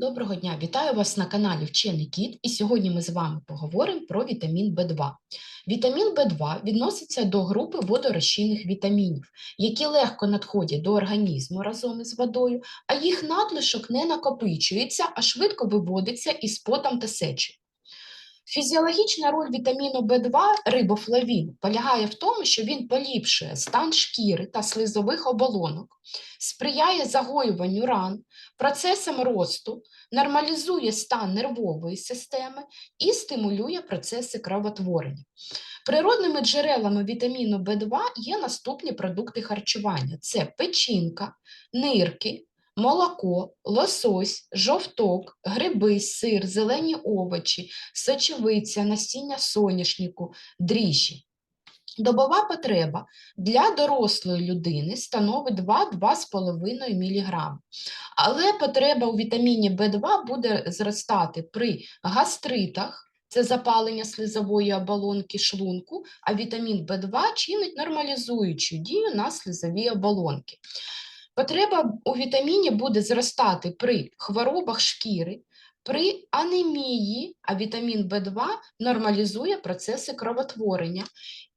Доброго дня, вітаю вас на каналі Вчений Кіт, і сьогодні ми з вами поговоримо про вітамін В2. Вітамін В2 відноситься до групи водорозчинних вітамінів, які легко надходять до організму разом із водою, а їх надлишок не накопичується, а швидко виводиться із потом та сечі. Фізіологічна роль вітаміну В2 рибофлавін полягає в тому, що він поліпшує стан шкіри та слизових оболонок, сприяє загоюванню ран, процесам росту, нормалізує стан нервової системи і стимулює процеси кровотворення. Природними джерелами вітаміну В2 є наступні продукти харчування: це печінка, нирки, молоко, лосось, жовток, гриби, сир, зелені овочі, сочевиця, насіння соняшнику, дріжджі. Добова потреба для дорослої людини становить 2-2,5 мг. Але потреба у вітаміні В2 буде зростати при гастритах, це запалення слизової оболонки шлунку, а вітамін В2 чинить нормалізуючу дію на слизові оболонки. Потреба у вітаміні буде зростати при хворобах шкіри, при анемії, а вітамін В2 нормалізує процеси кровотворення.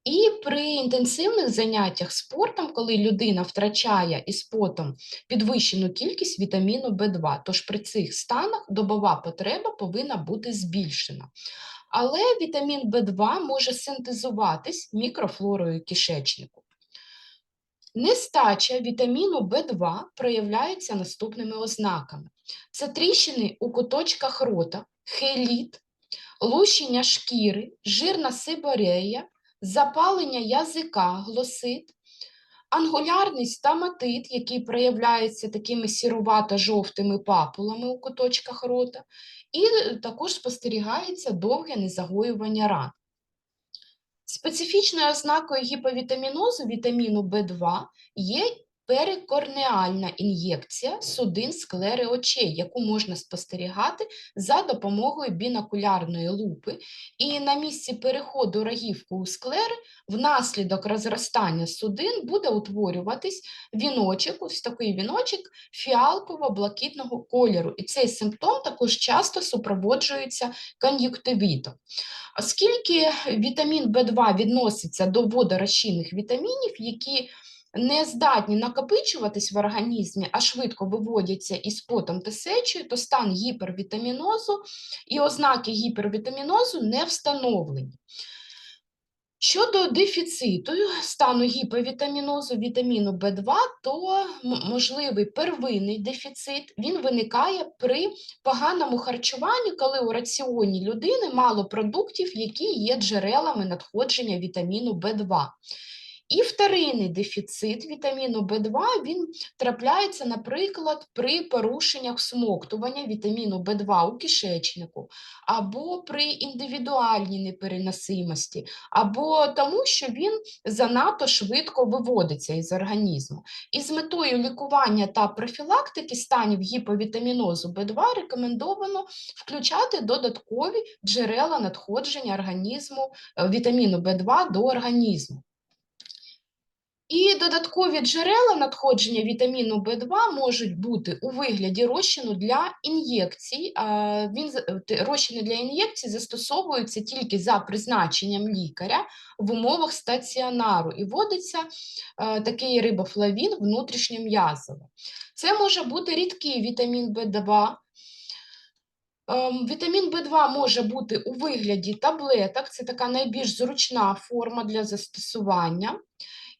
І при інтенсивних заняттях спортом, коли людина втрачає із потом підвищену кількість вітаміну В2, тож при цих станах добова потреба повинна бути збільшена. Але вітамін В2 може синтезуватись мікрофлорою кишечнику. Нестача вітаміну В2 проявляється наступними ознаками: це тріщини у куточках рота, хеліт, лущення шкіри, жирна сиборея, запалення язика, глосит, ангулярний стаматит, який проявляється такими сірувато-жовтими папулами у куточках рота, і також спостерігається довге незагоювання ран. Специфічною ознакою гіповітамінозу вітаміну В2 є перикорнеальна ін'єкція судин склери очей, яку можна спостерігати за допомогою бінокулярної лупи. І на місці переходу рогівку у склери внаслідок розростання судин буде утворюватись віночок, ось такий віночок фіалково-блакитного кольору. І цей симптом також часто супроводжується кон'юктивітом. Оскільки вітамін В2 відноситься до водорозчинних вітамінів, які не здатні накопичуватись в організмі, а швидко виводяться із потом та то стан гіпервітамінозу і ознаки гіпервітамінозу не встановлені. Щодо дефіциту стану гіповітамінозу вітаміну В2, то можливий первинний дефіцит він виникає при поганому харчуванні, коли у раціоні людини мало продуктів, які є джерелами надходження вітаміну В2. І вторинний дефіцит вітаміну В2 він трапляється, наприклад, при порушеннях смоктування вітаміну В2 у кишечнику, або при індивідуальній непереносимості, або тому, що він занадто швидко виводиться із організму. І з метою лікування та профілактики станів гіповітамінозу В2 рекомендовано включати додаткові джерела надходження організму е, вітаміну В2 до організму. І додаткові джерела надходження вітаміну В2 можуть бути у вигляді розчину для ін'єкцій. Він розчини для ін'єкцій застосовуються тільки за призначенням лікаря в умовах стаціонару і вводиться такий рибофлавін внутрішньом'язово. Це може бути рідкий вітамін В2. Ем, вітамін В2 може бути у вигляді таблеток, це така найбільш зручна форма для застосування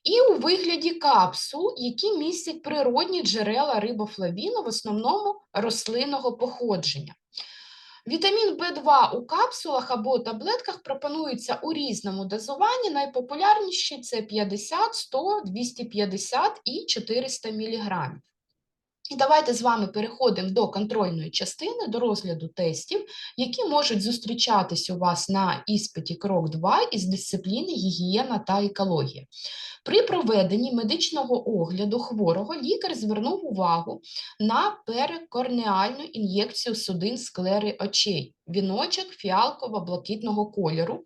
і у вигляді капсул, які містять природні джерела рибофлавіну, в основному рослинного походження. Вітамін В2 у капсулах або таблетках пропонується у різному дозуванні. Найпопулярніші це 50, 100, 250 і 400 мг. І давайте з вами переходимо до контрольної частини, до розгляду тестів, які можуть зустрічатись у вас на іспиті крок 2 із дисципліни гігієна та екологія. При проведенні медичного огляду хворого лікар звернув увагу на перекорнеальну ін'єкцію судин склери очей, віночок фіалково-блакитного кольору,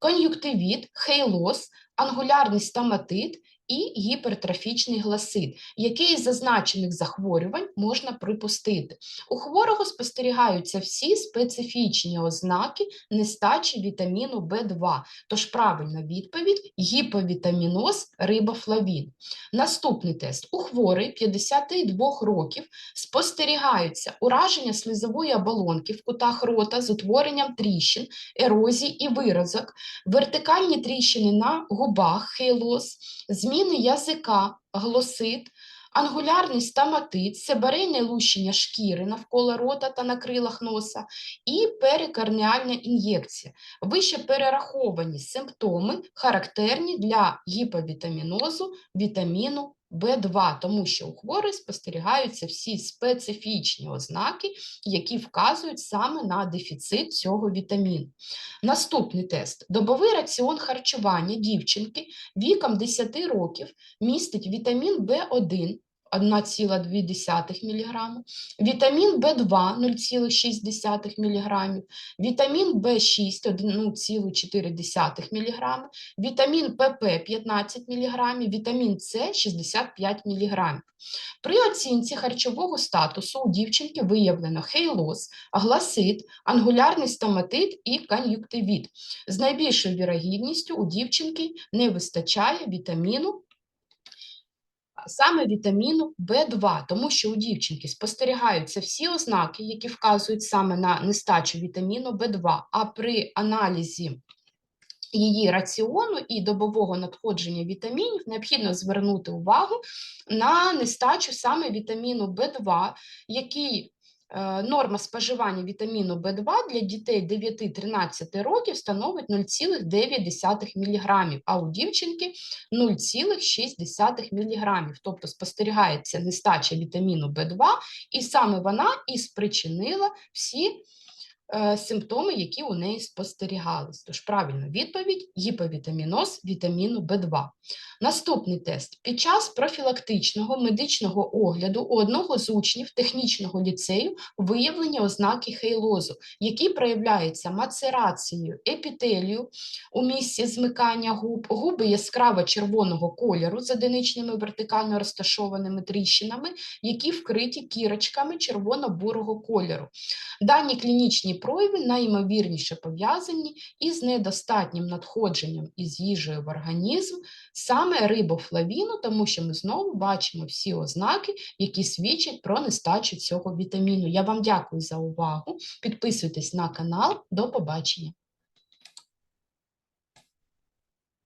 кон'юктивіт, хейлоз, ангулярний стаматит і гіпертрофічний гласит, який із зазначених захворювань можна припустити. У хворого спостерігаються всі специфічні ознаки нестачі вітаміну В2, тож правильна відповідь гіповітаміноз рибофлавін. Наступний тест. У хворий 52 років спостерігаються ураження слизової оболонки в кутах рота з утворенням тріщин, ерозій і виразок, вертикальні тріщини на губах, хейлоз, зміни язика, глосит, ангулярний стоматит, себарейне лущення шкіри навколо рота та на крилах носа і перикарніальна ін'єкція. Вище перераховані симптоми характерні для гіповітамінозу вітаміну В2, тому що у хворих спостерігаються всі специфічні ознаки, які вказують саме на дефіцит цього вітаміну. Наступний тест. Добовий раціон харчування дівчинки віком 10 років містить вітамін В1 1,2 мг, вітамін В2 0,6 мг, вітамін В6 1,4 мг, вітамін ПП 15 мг, вітамін С 65 мг. При оцінці харчового статусу у дівчинки виявлено хейлоз, гласит, ангулярний стоматит і кон'юктивіт. З найбільшою вірогідністю у дівчинки не вистачає вітаміну саме вітаміну В2, тому що у дівчинки спостерігаються всі ознаки, які вказують саме на нестачу вітаміну В2, а при аналізі її раціону і добового надходження вітамінів необхідно звернути увагу на нестачу саме вітаміну В2, який Норма споживання вітаміну В2 для дітей 9-13 років становить 0,9 мг, а у дівчинки 0,6 мг. Тобто спостерігається нестача вітаміну В2, і саме вона і спричинила всі симптоми, які у неї спостерігались. Тож правильна відповідь гіповітаміноз вітаміну В2. Наступний тест. Під час профілактичного медичного огляду у одного з учнів технічного ліцею виявлені ознаки хейлозу, які проявляються мацерацією епітелію у місці змикання губ, губи яскраво червоного кольору з одиничними вертикально розташованими тріщинами, які вкриті кірочками червоно-бурого кольору. Дані клінічні прояви найімовірніше пов'язані із недостатнім надходженням із їжею в організм, саме рибофлавіну, тому що ми знову бачимо всі ознаки, які свідчать про нестачу цього вітаміну. Я вам дякую за увагу. Підписуйтесь на канал. До побачення.